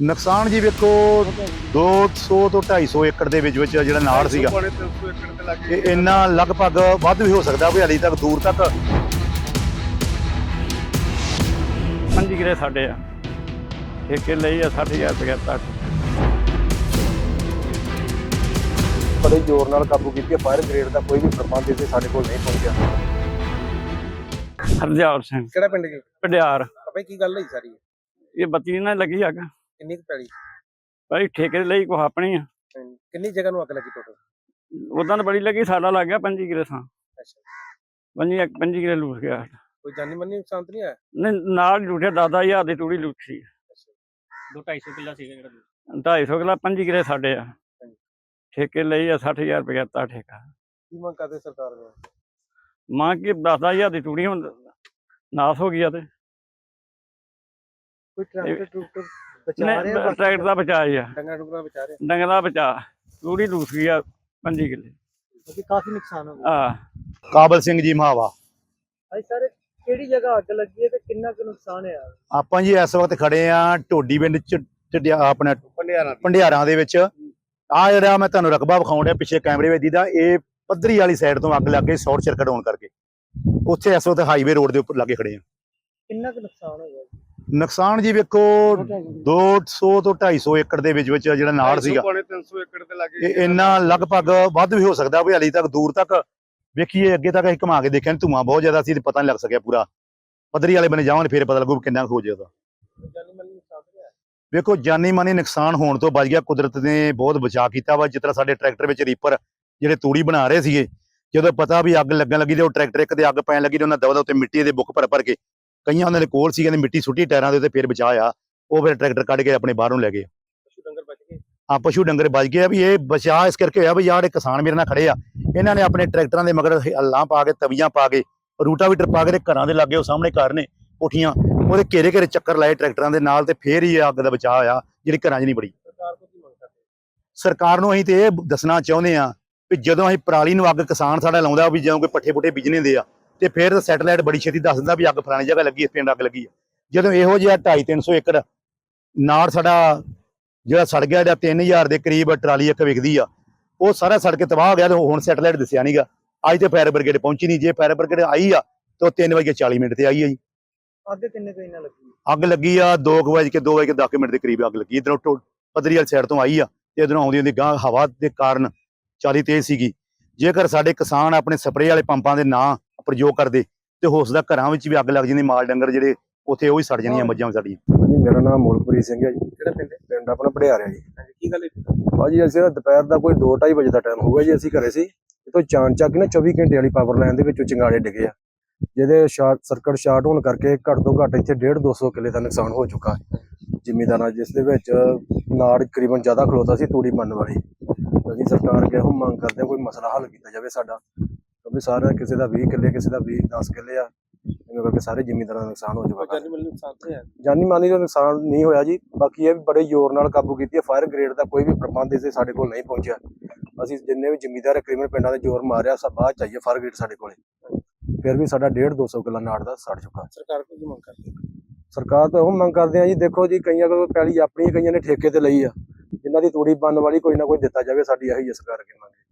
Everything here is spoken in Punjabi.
ਨੁਕਸਾਨ ਜੀ ਵੇਖੋ 200 ਤੋਂ 250 ਏਕੜ ਦੇ ਵਿੱਚ ਵਿੱਚ ਜਿਹੜਾ ਨਾੜ ਸੀਗਾ। ਪੌਣੇ 300 ਏਕੜ ਦੇ ਲਾਗੇ ਇਹ ਇੰਨਾ ਲਗਭਗ ਵੱਧ ਵੀ ਹੋ ਸਕਦਾ ਵੀ ਹਾਲੇ ਤੱਕ ਦੂਰ ਤੱਕ। ਪੰਜ ਕਿਲੇ ਸਾਡੇ ਆ। ਠੇਕੇ ਲਈ ਆ 60000 ਰੁਪਏ ਤੱਕ। ਬੜੇ ਜ਼ੋਰ ਨਾਲ ਕਾਬੂ ਕੀਤੀ ਫਾਇਰ ਗ੍ਰੇਡ ਦਾ ਕੋਈ ਵੀ ਪ੍ਰਬੰਧ ਇੱਥੇ ਸਾਡੇ ਕੋਲ ਨਹੀਂ ਪਹੁੰਚਿਆ। ਹਰਦਿਆਲ ਸਿੰਘ। ਕਿਹੜਾ ਪਿੰਡ ਜੀ? ਪੜਿਆਰ ਆਪੇ ਕੀ ਗੱਲ ਹੋਈ ਸਾਰੀ? ਇਹ ਬੱਤੀ ਨਾਲ ਲੱਗੀ ਅੱਗ। ਕਿੰਨੀ ਕੁ ਪੈਲੀ? ਭਾਈ ਠੇਕੇ ਲਈ ਕੋ ਆਪਣੀ ਆ। ਕਿੰਨੀ ਜਗ੍ਹਾ ਨੂੰ ਅੱਗ ਲੱਗੀ ਟੋਟਲ ਉਦਾਂ ਤਾਂ ਬੜੀ ਲੱਗੀ ਸਾਡਾ ਲੱਗ ਗਿਆ ਪੰਜੀ ਕਿਲੇ ਥਾਂ। ਅੱਛਾ। ਪੰਜੀ ਪੰਜੀ ਕਿਲੇ ਲੂਟ ਗਿਆ। ਕੋਈ ਜਾਨੀ ਮੰਨੀ ਨੁਕਸਾਨ ਤਾਂ ਨਹੀਂ ਆਇਆ ਨਹੀਂ ਨਾਲ ਲੂਟਿਆ 10000 ਦੀ ਤੂੜੀ ਲੂਟ। ਸੀ ਦੋ 250 ਕਿੱਲਾ ਸੀਗਾ ਜਿਹੜਾ 250 ਕਿਲਾ ਪੰਜੀ ਕਿਲੇ ਸਾਡੇ ਆ। ਠੇਕੇ ਲਈ ਆ 60000 ਰੁਪਏ ਤਾ ਠੇਕਾ। ਕੀ ਮੰਗ ਕਰਦੇ ਸਰਕਾਰ ਨੂੰ ਮਾਂ ਕੀ 10000 ਦੀ ਤੂੜੀ ਹੁਣ ਨਾਸ ਹੋ ਗਈ ਆ ਤੇ। ਕੋਈ ਟਰੈਕਟਰ ਟਰੂਕਟਰ ਨਹੀਂ, ਟਰੈਕਟਰ ਦਾ ਬਚਾ ਹੀ ਆ। ਡੰਗਰ ਡੁੰਗਰਾਂ ਵਿਚਾਰੇ ਡੰਗਰ ਦਾ ਬਚਾ। ਲੂਟ ਗਈ ਆ ਪੰਜੀ ਕਿਲੇ। ਕਿਉਂਕਿ ਕਾਫੀ ਨੁਕਸਾਨ ਹੋ ਗਿਆ। ਆ ਕਾਬਲ ਸਿੰਘ ਜੀ ਮਹਾਵਾ। ਭਾਈ ਸਰ ਕਿਹੜੀ ਜਗ੍ਹਾ ਅੱਗ ਲੱਗੀ ਹੈ ਤੇ ਕਿੰਨਾ ਕੁ ਨੁਕਸਾਨ ਹੈ ਆਪਾਂ ਜੀ ਇਸ ਵਕਤ ਖੜੇ ਆ ਢੋਡੀ ਪਿੰਡ ਚ ਆਪਣਾ ਪੰਡਿਆਰਾਂ ਭੰਡਿਆਰਾਂ ਦੇ ਵਿੱਚ। ਆ ਜਿਹੜਾ ਮੈਂ ਤੁਹਾਨੂੰ ਰਕਬਾ ਵਿਖਾਉਣ ਡਿਆ ਪਿੱਛੇ ਕੈਮਰੇ ਵਿੱਚ ਦੀਦਾ ਇਹ ਪੱਧਰੀ ਵਾਲੀ ਸਾਈਡ ਤੋਂ ਅੱਗ ਲੱਗ ਗਈ ਸ਼ਾਰਟ ਸਰਕਟ ਹੋਣ ਕਰਕੇ। ਉੱਥੇ ਇਸ ਵਕਤ ਹਾਈਵੇ ਰੋਡ ਦੇ ਉੱਪਰ ਲੱਗੇ ਖੜੇ ਆ। ਕਿੰਨਾ ਕੁ ਨੁਕਸਾਨ ਹੋ ਗਿਆ ਨੁਕਸਾਨ ਜੀ ਵੇਖੋ 200 ਤੋਂ 250 ਏਕੜ ਦੇ ਵਿੱਚ ਵਿੱਚ ਜਿਹੜਾ ਨਾੜ ਸੀਗਾ। ਪੌਣੇ 300 ਏਕੜ ਦੇ ਲਾਗੇ ਇਹ ਇੰਨਾ ਲਗਭਗ ਵੱਧ ਵੀ ਹੋ ਸਕਦਾ ਵੀ ਹਾਲੇ ਤੱਕ ਦੂਰ ਤੱਕ। ਵੇਖੀਏ ਅੱਗੇ ਤੱਕ ਅਸੀਂ ਘੁਮਾ ਕੇ ਦੇਖਿਆ ਨੀ ਧੂੰਆਂ ਬਹੁਤ ਜ਼ਿਆਦਾ ਸੀ ਤੇ ਪਤਾ ਨਹੀਂ ਲੱਗ ਸਕਿਆ ਪੂਰਾ। ਪੱਧਰੀ ਵਾਲੇ ਬਣੇ ਜਾਵਾਂਗੇ ਫਿਰ ਪਤਾ ਲੱਗੂ ਕਿੰਨਾ ਕੁ ਹੋ ਜਾਏਗਾ ਵੇਖੋ ਜਾਨੀ ਮਾਨੀ ਨੁਕਸਾਨ ਹੋਣ ਤੋਂ ਬਚ ਗਿਆ ਕੁਦਰਤ ਨੇ ਬਹੁਤ ਬਚਾ ਕੀਤਾ ਵਾ। ਜਿਸ ਤਰ੍ਹਾਂ ਸਾਡੇ ਟਰੈਕਟਰ ਵਿੱਚ ਰੀਪਰ ਜਿਹੜੇ ਤੂੜੀ ਬਣਾ ਰਹੇ ਸੀਗੇ ਜਦੋਂ ਪਤਾ ਵੀ ਅੱਗ ਲੱਗਣ ਲੱਗੀ ਤੇ ਉਹ ਟਰੈਕਟਰ ਇੱਕ ਤੇ ਅੱਗ ਪੈਣ ਲੱਗੀ ਤੇ ਉਹਨਾਂ ਦਵਾ ਦਾ ਉੱਤੇ ਮਿੱਟੀ ਦੇ ਬੁੱਕ ਭਰ ਭਰ ਕੇ ਕਈਆਂ ਉਹਨਾਂ ਦੇ ਕੋਲ ਸੀਗੇ ਤੇ ਮਿੱਟੀ ਸੁੱਟੀ ਟਾਇਰਾਂ ਦੇ ਉੱਤੇ ਫਿਰ ਬਚਾਇਆ ਉਹ ਫਿਰ ਟਰੈਕਟਰ ਕੱਢ ਕੇ ਆਪਣੇ ਬਾਹਰੋਂ ਲੈ ਗਏ। ਪਸ਼ੂ ਡੰਗਰ ਬਚ ਗਏ? ਆ ਪਸ਼ੂ ਡੰਗਰ ਬਚ ਗਏ ਆ ਵੀ ਇਹ ਬਚਾ ਇਸ ਕਰਕੇ ਹੋਇਆ ਵੀ ਯਾਰ ਇਹ ਕਿਸਾਨ ਮੇਰੇ ਨਾਲ ਖੜੇ ਆ। ਇਹਨਾਂ ਨੇ ਆਪਣੇ ਟਰੈਕਟਰਾਂ ਦੇ ਮਗਰ ਹੱਲਾਂ ਪਾ ਕੇ ਤਵੀਆਂ ਪਾ ਕੇ ਰੂਟਾਵੀਟਰ ਪਾ ਕੇ ਘਰਾਂ ਦੇ ਲਾਗੇ ਉਹ ਸਾਹਮਣੇ ਘਰ ਨੇ ਕੋਠੀਆਂ ਉਹਦੇ ਘੇਰੇ ਘੇਰੇ ਚੱਕਰ ਲਾਏ ਟਰੈਕਟਰਾਂ ਦੇ ਨਾਲ ਤੇ ਫੇਰ ਹੀ ਅੱਗ ਦਾ ਬਚਾਅ ਹੋਇਆ ਜਿਹੜੀ ਘਰਾਂ 'ਚ ਨਹੀਂ ਬੜੀ। ਸਰਕਾਰ ਨੂੰ ਅਸੀਂ ਤੇ ਇਹ ਦੱਸਣਾ ਚਾਹੁੰਦੇ ਆ ਵੀ ਜਦੋਂ ਅਸੀਂ ਪਰਾਲੀ ਨੂੰ ਅੱਗ ਕਿਸਾਨ ਸਾਡਾ ਲਾਉਂਦਾ ਵੀ ਜਦੋਂ ਕੋਈ ਪੱਠੇ ਪੁੱਠੇ ਬੀਜਣੇ ਹੁੰਦੇ ਆ ਤੇ ਫਿਰ ਸੈਟਲਾਈਟ ਬੜੀ ਛੇਤੀ ਦੱਸ ਦਿੰਦਾ ਵੀ ਅੱਗ ਫਲਾਣੀ ਜਗ੍ਹਾ ਲੱਗੀ ਇਸ ਪਿੰਡ ਅੱਗ ਲੱਗੀ ਆ ਜਦੋਂ ਇਹੋ ਜਿਹਾ 2.5 300 ਏਕੜ ਨਾੜ ਸਾਡਾ ਜਿਹੜਾ ਸੜ ਗਿਆ ਜਿਹੜਾ 3000 ਦੇ ਕਰੀਬ ਟਰਾਲੀ ਇੱਕ ਵਿਕਦੀ ਆ ਉਹ ਸਾਰਾ ਸੜ ਕੇ ਤਬਾਹ ਹੋ ਗਿਆ ਤੇ ਹੁਣ ਸੈਟਲਾਈਟ ਦੱਸਿਆ ਨਹੀਂਗਾ ਅੱਜ ਤੇ ਫਾਇਰ ਬ੍ਰਿਗੇਡ ਪਹੁੰਚੀ ਨਹੀਂ ਜੇ ਫਾਇਰ ਬ੍ਰਿਗੇਡ ਆਈ ਆ ਤੇ ਉਹ 3 ਵਜੇ 40 ਮਿੰਟ ਤੇ ਆਈ ਆ ਜੀ। ਅੱਗ ਕਿੰਨੇ ਕੁ ਇੰਨਾ ਲੱਗੀ? ਅੱਗ ਲੱਗੀ ਆ 2 ਵਜੇ ਕੇ 2 ਵਜੇ ਕੇ 10 ਮਿੰਟ ਦੇ ਕਰੀਬ ਅੱਗ ਲੱਗੀ। ਇਧਰੋਂ ਪਦਰੀ ਵਾਲੀ ਸਾਈਡ ਤੋਂ ਆਈ ਆ ਤੇ ਇਧਰੋਂ ਆਉਂਦੀ ਹੁੰਦੀ ਗਾਂ ਹਵਾ ਦੇ ਕਾਰਨ ਚਾਲੀ ਤੇਜ਼ ਸੀਗੀ। ਜੇਕਰ ਸਾਡੇ ਕਿਸਾਨ ਆਪਣੇ ਸਪਰੇਅ ਵਾਲੇ ਪੰਪਾਂ ਦੇ ਨਾਂ ਪ੍ਰਯੋਗ ਕਰਦੇ ਤੇ ਹੋ ਸਕਦਾ ਘਰਾਂ ਵਿੱਚ ਵੀ ਅੱਗ ਲੱਗ ਜਾਂਦੀ ਮਾਲ ਡੰਗਰ ਜਿਹੜੇ ਉੱਥੇ ਉਹ ਹੀ ਸੜ ਜਾਣੀਆਂ ਮੱਝਾਂ ਸਾਡੀਆਂ ਮੇਰਾ ਨਾਮ ਮੋਲਪੁਰੀ ਸਿੰਘ ਹੈ ਜੀ। ਕਿਹੜਾ ਪਿੰਡ ਪਿੰਡ ਆਪਣਾ ਪੜਿਆਰਿਆ ਜੀ। ਹਾਂਜੀ ਕੀ ਗੱਲ ਹੈ ਭਾਜੀ ਅਸੀਂ ਨਾ ਦੁਪਹਿਰ ਦਾ ਕੋਈ 2:30 ਵਜੇ ਦਾ ਟਾਈਮ ਹੋਊਗਾ ਜੀ ਅਸੀਂ ਘਰੇ ਸੀ। ਇਤੋਂ ਚਾਨ ਚੱਕ ਨਾ 24 ਘੰਟੇ ਵਾਲੀ ਪਾਵਰ ਲਾਈਨ ਦੇ ਵਿੱਚੋਂ ਚਿੰਗਾੜੇ ਡਿੱਗੇ ਆ। ਜਿਹਦੇ ਸ਼ਾਰਟ ਸਰਕਟ ਸ਼ਾਰਟ ਹੋਣ ਕਰਕੇ ਘੱਟ ਤੋਂ ਘੱਟ ਇੱਥੇ 1.5 200 ਕਿੱਲੇ ਦਾ ਨੁਕਸਾਨ ਹੋ ਚੁੱਕਾ ਹੈ। ਜ਼ਿਮੀਦਾਰਾਂ ਜਿਸ ਦੇ ਵਿੱਚ ਨਾੜ ਤਕਰੀਬਨ ਜ਼ਿਆਦਾ ਖਲੋਤਾ ਸੀ ਤੂੜੀ ਮੰਨ ਵਾਲੀ। ਅਸੀਂ ਸਰਕਾਰ ਅੱਗੇ ਇਹੋ ਮੰਗ ਕਰਦੇ ਕੋਈ ਮਸਲਾ ਹੱਲ ਕੀਤਾ ਜਾਵੇ ਸਾਡਾ। ਕਿਉਂਕਿ ਸਾਰੇ ਕਿਸੇ ਦਾ 20 ਕਿੱਲੇ ਕਿਸੇ ਦਾ 20 10 ਕਿੱਲੇ ਆ ਇਹਨਾਂ ਕਰਕੇ ਸਾਰੇ ਜ਼ਿਮੀਦਾਰਾਂ ਦਾ ਨੁਕਸਾਨ ਹੋ ਚੁੱਕਾ ਜਾਨੀ ਮੰਨੀ ਨੁਕਸਾਨ ਤਾਂ ਆਇਆ ਜਾਨੀ ਮਾਨੀ ਦਾ ਨੁਕਸਾਨ ਨਹੀਂ ਹੋਇਆ ਜੀ ਬਾਕੀ ਇਹ ਵੀ ਬੜੇ ਜ਼ੋਰ ਨਾਲ ਕਾਬੂ ਕੀਤੀ ਹੈ ਫਾਇਰ ਗ੍ਰੇਡ ਦਾ ਕੋਈ ਵੀ ਪ੍ਰਬੰਧ ਇਸੇ ਸਾਡੇ ਕੋਲ ਨਹੀਂ ਪਹੁੰਚਿਆ। ਅਸੀਂ ਜਿੰਨੇ ਵੀ ਜ਼ਿਮੀਦਾਰ ਕ੍ਰਿਮੀਨਲ ਪਿੰਡਾਂ ਦੇ ਜ਼ੋਰ ਮਾਰਿਆ ਸਭ ਬਾਅਦ ਚਾਹੀਏ ਫਾਇਰ ਗ੍ਰੇਡ ਸਾਡੇ ਕੋਲੇ। ਫਿਰ ਵੀ ਸਾਡਾ 1.5 200 ਕਿੱਲਾ ਨਾੜ ਦਾ ਸੜ ਚੁੱਕਾ। ਸਰਕਾਰ ਕੋਲ ਮੰਗ ਕਰਦੇ ਸਰਕਾਰ ਤੋਂ ਉਹ ਮੰਗ ਕਰਦੇ ਆ ਜੀ ਦੇਖੋ ਜੀ ਕਈਆਂ ਕੋਲ ਪੈਲੀ ਆਪਣੀ ਕਈਆਂ ਨੇ ਠੇਕੇ ਤੇ ਲਈ ਆ। ਜਿਨ੍ਹਾਂ ਦੀ ਤੂੜੀ ਬਣਨ ਵਾਲੀ ਕੋਈ ਨਾ ਕੋਈ ਦਿੱਤਾ ਜਾਵੇ ਸਾਡੀ ਇਹੀ ਹੈ ਸਰਕਾਰ ਅੱਗੇ ਮੰਗ